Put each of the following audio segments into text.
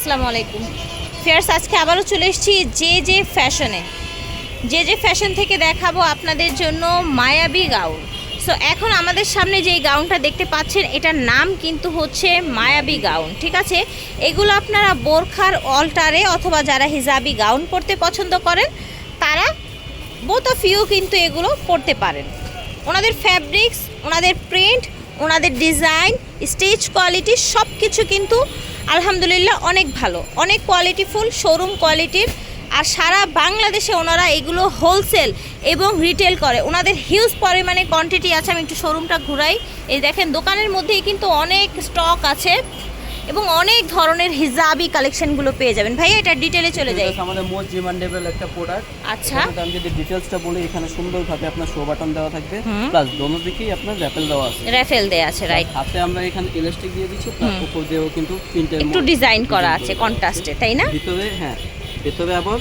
আসসালামু আলাইকুম। ফেয়ার্স, আজকে আবারও চলে এসেছি যে যে ফ্যাশনে। যে যে ফ্যাশন থেকে দেখাবো আপনাদের জন্য মায়াবী গাউন। সো এখন আমাদের সামনে যে গাউনটা দেখতে পাচ্ছেন, এটার নাম কিন্তু হচ্ছে মায়াবী গাউন, ঠিক আছে? এগুলো আপনারা বোরখার অল্টারে অথবা যারা হিজাবি গাউন পরতে পছন্দ করেন, তারা বোথ অফ ইউ কিন্তু এগুলো পরতে পারেন। ওনাদের ফ্যাব্রিক্স ওনাদের প্রিন্ট ওনাদের ডিজাইন স্টেজ কোয়ালিটি সব কিছু কিন্তু আলহামদুলিল্লাহ, অনেক ভালো। অনেক কোয়ালিটিফুল শোরুম কোয়ালিটির আর সারা বাংলাদেশে ওনারা এগুলো হোলসেল এবং রিটেল করে। ওনাদের হিউজ পরিমাণে কোয়ান্টিটি আছে, আমি একটু শোরুমটা ঘুরাই। এই দেখেন, দোকানের মধ্যেই কিন্তু অনেক স্টক আছে। এবং অনেক ধরনের হিজাবি কালেকশনগুলো পেয়ে যাবেন। ভাই এটা ডিটেলে চলে যাই। এটা আমাদের মোস্ট ডিমান্ডেবল একটা প্রোডাক্ট আচ্ছা। আমি যদি ডিটেলসটা বলি এখানে সুন্দরভাবে আপনার শো বাটন দেওয়া থাকবে প্লাস দোনো দিকেই আপনার র্যাপেল দেওয়া আছে। র্যাফেল দেয়া আছে রাইট হাতে আমরা এখানে ইলাস্টিক দিয়ে দিচ্ছি প্লাস উপর দিয়েও কিন্তু প্রিন্টের একটু ডিজাইন করা আছে কন্ট্রাস্টে তাই না? ভিতরে হ্যাঁ ভিতরে আবার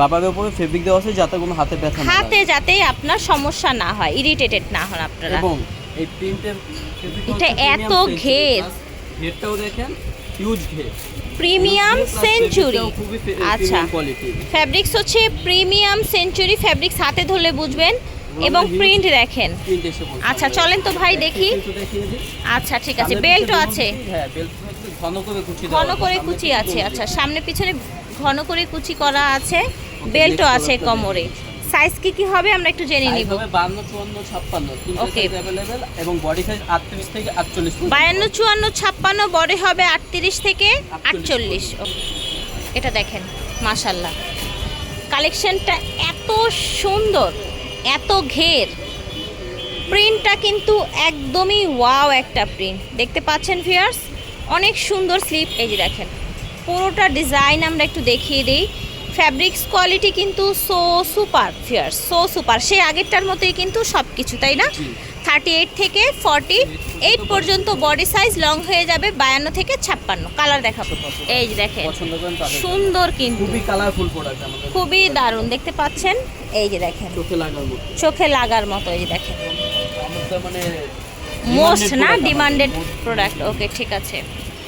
রাবারের উপরে ফেব্রিক দেওয়া আছে যাতে কোনো হাতে ব্যথা না হাতে যাতে আপনার সমস্যা না হয় ইরিটেটেড না হন আপনারা। এবং এই প্রিন্টের এটা এত ঘের। ঘেরটাও দেখেন হিউজ ঘের। প্রিমিয়াম সেঞ্চুরি আচ্ছা। ফ্যাব্রিক্স হচ্ছে প্রিমিয়াম সেঞ্চুরি ফ্যাব্রিক্স হাতে ধরলে বুঝবেন এবং প্রিন্ট দেখেন। আচ্ছা চলেন তো ভাই দেখি। আচ্ছা ঠিক আছে। বেল্টও আছে। হ্যাঁ ঘন করে কুচি আছে। আচ্ছা। সামনে পিছনে ঘন করে কুচি করা আছে। বেল্টও আছে কোমরে। সাইজ কি কি হবে আমরা একটু জেনে নিব। বান্ন চুয়ান্ন ছাপ্পান্ন। তিনটে Okay. সাইজ অ্যাভেলেবেল এবং বডি সাইজ আটত্রিশ থেকে আটচল্লিশ বায়ান্ন চুয়ান্ন ছাপ্পান্ন বডি হবে আটত্রিশ থেকে আটচল্লিশ এটা দেখেন মাশাল্লাহ কালেকশনটা এত সুন্দর এত ঘের। প্রিন্টটা কিন্তু একদমই ওয়াও একটা প্রিন্ট দেখতে পাচ্ছেন ভিউয়ার্স অনেক সুন্দর স্লিপ এই যে দেখেন। পুরোটা ডিজাইন আমরা একটু দেখিয়ে দিই। ফ্যাব্রিক্স কোয়ালিটি কিন্তু so super fierce so super সেই আগেরটার মতোই কিন্তু সব কিছু তাই না? থার্টি এইট থেকে ফর্টি এইট পর্যন্ত বডি সাইজ লং হয়ে যাবে বায়ান্ন থেকে ছাপ্পান্ন। কালার দেখাবো। এই যে দেখেন। সুন্দর কিন্তু। খুবই দারুণ দেখতে পাচ্ছেন? এই যে দেখেন। চোখে লাগার মতো। এই যে দেখেন। মানে মোস্ট না? ডিমান্ডেড প্রোডাক্ট ওকে ঠিক আছে।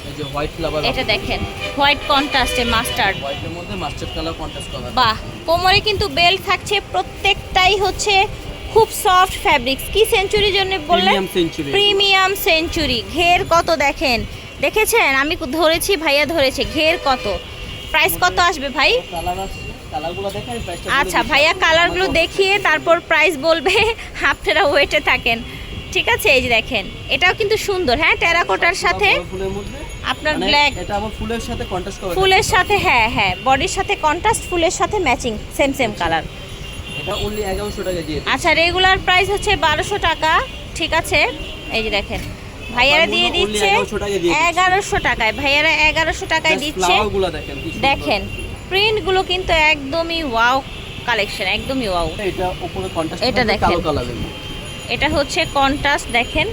এই যে হোয়াইট ফ্লাওয়ার এটা দেখেন হোয়াইট কন্ট্রাস্টে মাস্টার্ড। হোয়াইটের মধ্যে মাস্টার্ড কালার কন্ট্রাস্ট করা। বাহ কোমরে কিন্তু বেল্ট থাকছে প্রত্যেকটাই হচ্ছে খুব সফট ফ্যাব্রিক্স। কি সেঞ্চুরির জন্য বললেন? Premium century. ঘের কত দেখেন? দেখেছেন? আমি ধরেছি ভাইয়া ধরেছে। ঘের কত? প্রাইস কত আসবে ভাই? আচ্ছা ভাইয়া কালারগুলো দেখিয়ে তারপর প্রাইস বলবে। আপনারা ওয়েটে থাকেন। ঠিক আছে এই যে দেখেন এটাও কিন্তু সুন্দর হ্যাঁ টেরাকোটার সাথে? আপনার মানে ব্ল্যাক এটা আবার ফুলের সাথে কন্ট্রাস্ট করা ফুলের সাথে হ্যাঁ হ্যাঁ বডির সাথে কন্ট্রাস্ট ফুলের সাথে ম্যাচিং সেম সেম কালার এটা অনলি 1100 টাকা দিয়ে। আচ্ছা রেগুলার প্রাইস হচ্ছে বারোশো টাকা ঠিক আছে? এই যে দেখেন ভাইয়ারা দিয়ে দিচ্ছে 1100 টাকায় ভাইয়ারা এগারোশো টাকায় দিচ্ছে। ফ্লাওয়ারগুলো দেখেন প্রিন্টগুলো কিন্তু একদমই ওয়াও কালেকশন একদমই ওয়াও এটা উপরে কন্ট্রাস্ট এটা দেখেন। কালো মধ্যে। এটা হচ্ছে কন্ট্রাস্ট দেখেন।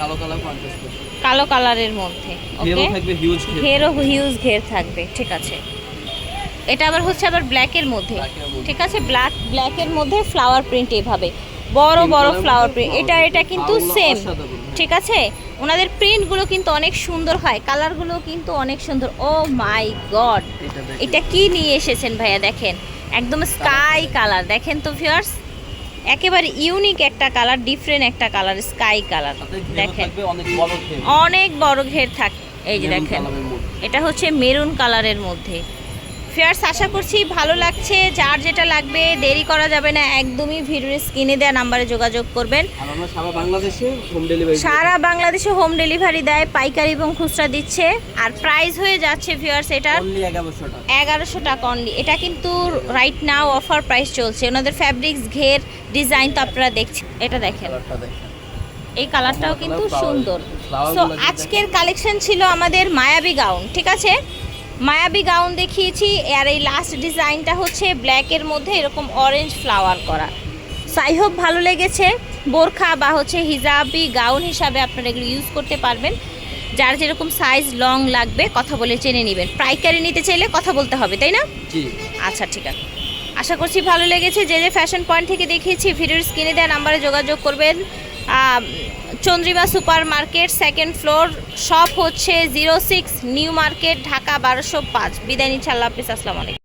কালো কালার কন্ট্রাস্ট কালো কালারের মধ্যে ওকে থাকবে হিউজ ঘেরও হিউজ ঘের থাকবে ঠিক আছে। এটা আবার হচ্ছে আবার ব্ল্যাকের মধ্যে মধ্যে। ঠিক আছে? ব্ল্যাক ব্ল্যাকের মধ্যে ফ্লাওয়ার প্রিন্ট এভাবে। বড় বড় ফ্লাওয়ার প্রিন্ট এটা এটা কিন্তু সেম। ঠিক আছে? ওনাদের প্রিন্টগুলো কিন্তু অনেক সুন্দর হয়। কালারগুলো কিন্তু অনেক সুন্দর। ও মাই গড এটা কি নিয়ে এসেছেন ভাইয়া দেখেন। একদম স্কাই কালার দেখেন তো ভিউয়ার্স একেবারে ইউনিক একটা কালার ডিফারেন্ট একটা কালার স্কাই কালার দেখেন। অনেক বড় ঘের। থাক এই যে দেখেন। এটা হচ্ছে মেরুন কালারের মধ্যে। ফেয়ার্স আশা করছি ভালো লাগছে। যার যেটা লাগবে দেরি করা যাবে না। একদমই ভিডিওর স্ক্রিনে দেওয়া নাম্বারে যোগাযোগ করবেন। সারা বাংলাদেশে হোম ডেলিভারি দেয় পাইকারি এবং খুচরা দিচ্ছে। আর প্রাইস হয়ে যাচ্ছে 1100 টাকা। এগারোশো টাকা অনলি এটা কিন্তু রাইট নাও অফার প্রাইস চলছে। ওনাদের ফ্যাব্রিক্স ঘের ডিজাইন তো আপনারা দেখছেন। এটা দেখেন। এই কালারটাও কিন্তু সুন্দর। সো আজকের কালেকশন ছিল আমাদের মায়াবী গাউন ঠিক আছে? মায়াবী গাউন দেখিয়েছি। আর এই লাস্ট ডিজাইনটা হচ্ছে ব্ল্যাকের মধ্যে এরকম অরেঞ্জ ফ্লাওয়ার করা। সাই হোপ ভালো লেগেছে। বোরখা বা হচ্ছে হিজাবি গাউন হিসাবে আপনারা এগুলো ইউজ করতে পারবেন। যার যেরকম সাইজ লং লাগবে কথা বলে চেনে নেবেন। পাইকারি নিতে চাইলে কথা বলতে হবে তাই না? আচ্ছা ঠিক আছে। আশা করছি ভালো লেগেছে। যে যে ফ্যাশন পয়েন্ট থেকে দেখিয়েছি ভিডিওর স্ক্রিনে দেওয়া নাম্বারে যোগাযোগ করবেন। Chandrima super market second floor shop হচ্ছে zero six New Market Dhaka, বারোশো পাঁচ। বিদায় নিচ্ছি, আল্লাহ হাফিজ, আসসালামু আলাইকুম।